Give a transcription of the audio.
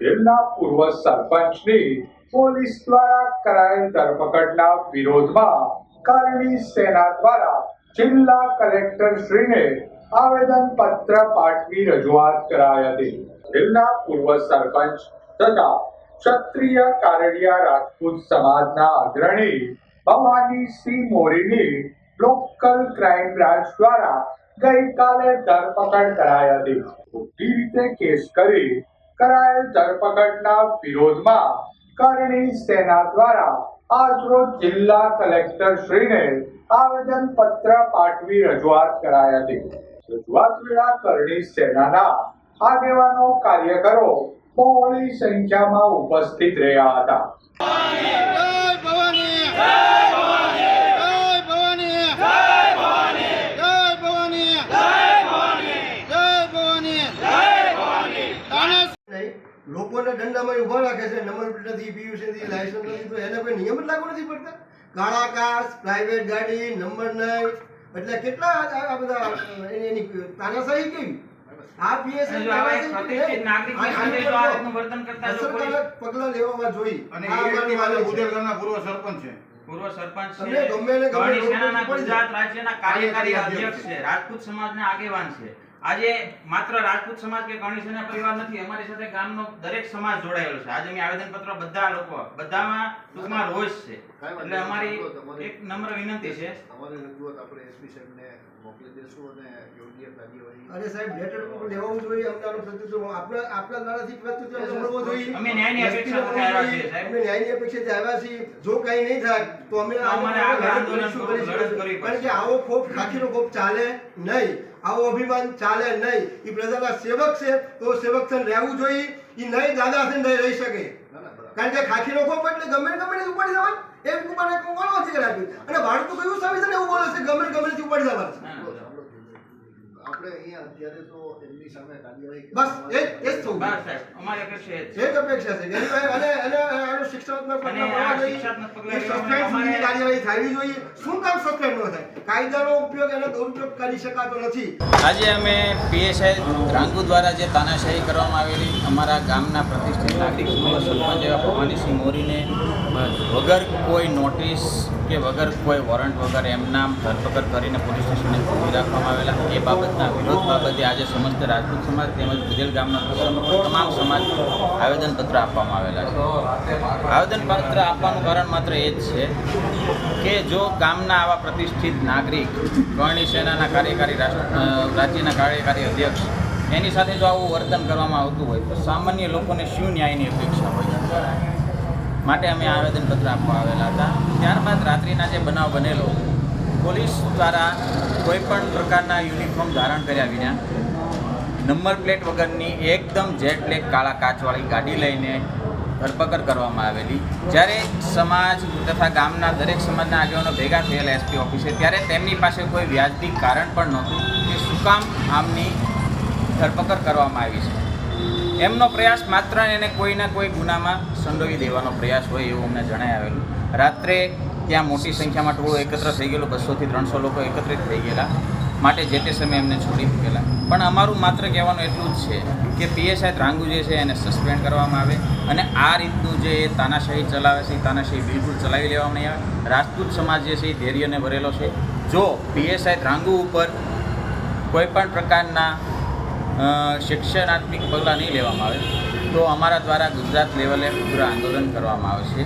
ઉધેલના પૂર્વ સરપંચની પોલીસ દ્વારા કરાયેલ ધરપકડના વિરોધમાં કરણી સેના દ્વારા જિલ્લા કલેક્ટર શ્રીને આવેદન પત્ર પાઠવી રજૂઆત કરાઈ હતી. ઉધેલના પૂર્વ સરપંચ તથા ક્ષત્રિય કારડિયા રાજપૂત સમાજના અગ્રણી ભવાની સિંહ મોરીની લોકલ ક્રાઇમ બ્રાન્ચ દ્વારા ગઈકાલે ધરપકડ કરાઈ હતી. ખોટી રીતે કેસ કરી કરાયેલ ધરપકડના વિરોધમાં કરણી સેના દ્વારા આજરોજ જિલ્લા કલેક્ટર શ્રીને આવેદન પત્ર પાઠવી રજૂઆત કરાઈ હતી. રજૂઆત વેળા કરણી સેનાના આગેવાનો કાર્યકરો બહોળી સંખ્યામાં ઉપસ્થિત રહ્યા હતા. લોકોને દંડામાં ઊભા રાખે છે નંબર પ્લેટ નથી પીયુસી નથી લાયસન્સ નથી તો એને કોઈ નિયમ જ લાગુ નથી પડતા? કાળા કાર પ્રાઇવેટ ગાડી નંબર નહીં. એટલે કેટલા આ બધા એની તાનાશાહી કેવી? આ પીએસઆઈ વર્તન કરતા અસરકારક પગલાં લેવામાં જોઈએ અને પૂર્વ સરપંચ છે. પૂર્વ સરપંચ છે. ગમે ગમે ગુજરાત રાજ્યના કાર્યકારી અધ્યક્ષ છે. રાજપૂત સમાજના આગેવાન છે. આજે માત્ર રાજપૂત સમાજ કે ગણી પરિવાર નથી અમારી સાથે ગામનો દરેક સમાજ જોડાયેલો છે. આજે અમે આવેદન પત્ર બધા લોકો બધામાં ટૂંકમાં રોષ છે. એટલે અમારી એક નમ્ર વિનંતી છે. અમારી રજૂઆત આપણે એસપી સાહેબને મોકલી દેશું અને યોગ્ય કાર્યવાહી અરે સાહેબ લેટર ઉપર લેવું જોઈએ અમને આનો પ્રત્યુત્તર આપણા આપણા દ્વારાથી પ્રત્યુત્તર મળવો જોઈએ. અમે ન્યાયની અપેક્ષા સાથે આવ્યા છીએ, સાહેબ. અમે ન્યાયની અપેક્ષાથી આવ્યા છીએ. જો કઈ નહીં થાય તો અમે અમારે આંદોલન કરવી કારણ કે આવો ખોફ ખાખીનો ખોફ ચાલે નહીં. આવો અભિમાન ચાલે નહીં. એ પ્રજાના સેવક છે તો સેવક થઈને રહેવું જોઈએ. એ નહીં દાદા થઈને રહી શકે. ના ના. કારણ કે ખાખીનો ખોફ એટલે ગમે ગમે ઉપાડી એમ કુમાર એક કોણ અધિકાર આપ્યું અને ભાડું તો કયું સાબિત છે ને એવું બોલે છે ગમે ગમે થી ઉપાડી જવાનું છે આપણે અહીંયા અત્યારે તો એમની સામે કાર્યવાહી બસ એ જ એ જ થવું. બસ સાહેબ અમારે અપેક્ષા છે. એ જ અપેક્ષા છે. એની પાસે અને અને આનું આ ભરવા જોઈએ. એ સસ્પેન્ડ સુધીની કાર્યવાહી થવી જોઈએ. શું કામ સસ્પેન્ડ ન થાય? કાયદાનો ઉપયોગ એનો દુરુપયોગ કરી શકાતો નથી. આજે અમે પીએસઆઈ રાંગુ દ્વારા જે તાનાશાહી કરવામાં આવેલી અમારા ગામના પ્રતિષ્ઠિત નાગરિક સરપંચ એવા ભવાનીસિંહ મોરીને વગર કોઈ નોટિસ કે વગર કોઈ વોરંટ વગર એમના ધરપકડ કરીને પોલીસ સ્ટેશને ખોલી રાખવામાં આવેલા. એ બાબતના વિરોધ બાબતે આજે સમસ્ત રાજપૂત સમાજ તેમજ બુધેલ ગામના તમામ સમાજ આવેદનપત્ર આપવામાં આવેલા છે. આવેદનપત્ર આપવાનું કારણ માત્ર એ જ છે કે જો ગામના આવા પ્રતિષ્ઠિત નાગરિક કરણી સેનાના કાર્યકારી રાજ્યના કાર્યકારી અધ્યક્ષ, એની સાથે જો આવું વર્તન કરવામાં આવતું હોય, તો સામાન્ય લોકોને શું ન્યાયની અપેક્ષા હોય? માટે અમે આવેદનપત્ર આપવા આવેલા હતા. ત્યારબાદ રાત્રિના જે બનાવ બનેલો, પોલીસ દ્વારા કોઈપણ પ્રકારના યુનિફોર્મ ધારણ કર્યા વિના, નંબર પ્લેટ વગરની એકદમ જેટ બ્લેક કાળા કાચવાળી ગાડી લઈને ધરપકડ કરવામાં આવેલી. જ્યારે સમાજ તથા ગામના દરેક સમાજના આગેવાનો ભેગા થયેલા એસપી ઓફિસે, ત્યારે તેમની પાસે કોઈ વ્યાજબી કારણ પણ નહોતું કે શું કામ આમની ધરપકડ કરવામાં આવી છે. એમનો પ્રયાસ માત્ર એને કોઈના કોઈ ગુનામાં સંડોવી દેવાનો પ્રયાસ હોય એવું અમને જણાય આવેલું. રાત્રે ત્યાં મોટી સંખ્યામાં ટોળું એકત્ર થઈ ગયેલું, બસોથી ત્રણસો લોકો એકત્રિત થઈ ગયેલા. માટે જે તે સમયે એમને છોડી મૂકેલા. પણ અમારું માત્ર કહેવાનું એટલું જ છે કે પીએસઆઈ ત્રાંગુ જે છે એને સસ્પેન્ડ કરવામાં આવે અને આ રીતનું જે તાનાશાહી ચલાવે છે એ તાનાશાહી બિલકુલ ચલાવી લેવામાં નહીં આવે. રાજપૂત સમાજ જે છે એ ધૈર્યને ભરેલો છે. જો પીએસઆઈ ત્રાંગુ ઉપર કોઈપણ પ્રકારના શિક્ષણાત્મક પગલાં નહીં લેવામાં આવે, તો અમારા દ્વારા ગુજરાત લેવલે ઉગ્ર આંદોલન કરવામાં આવશે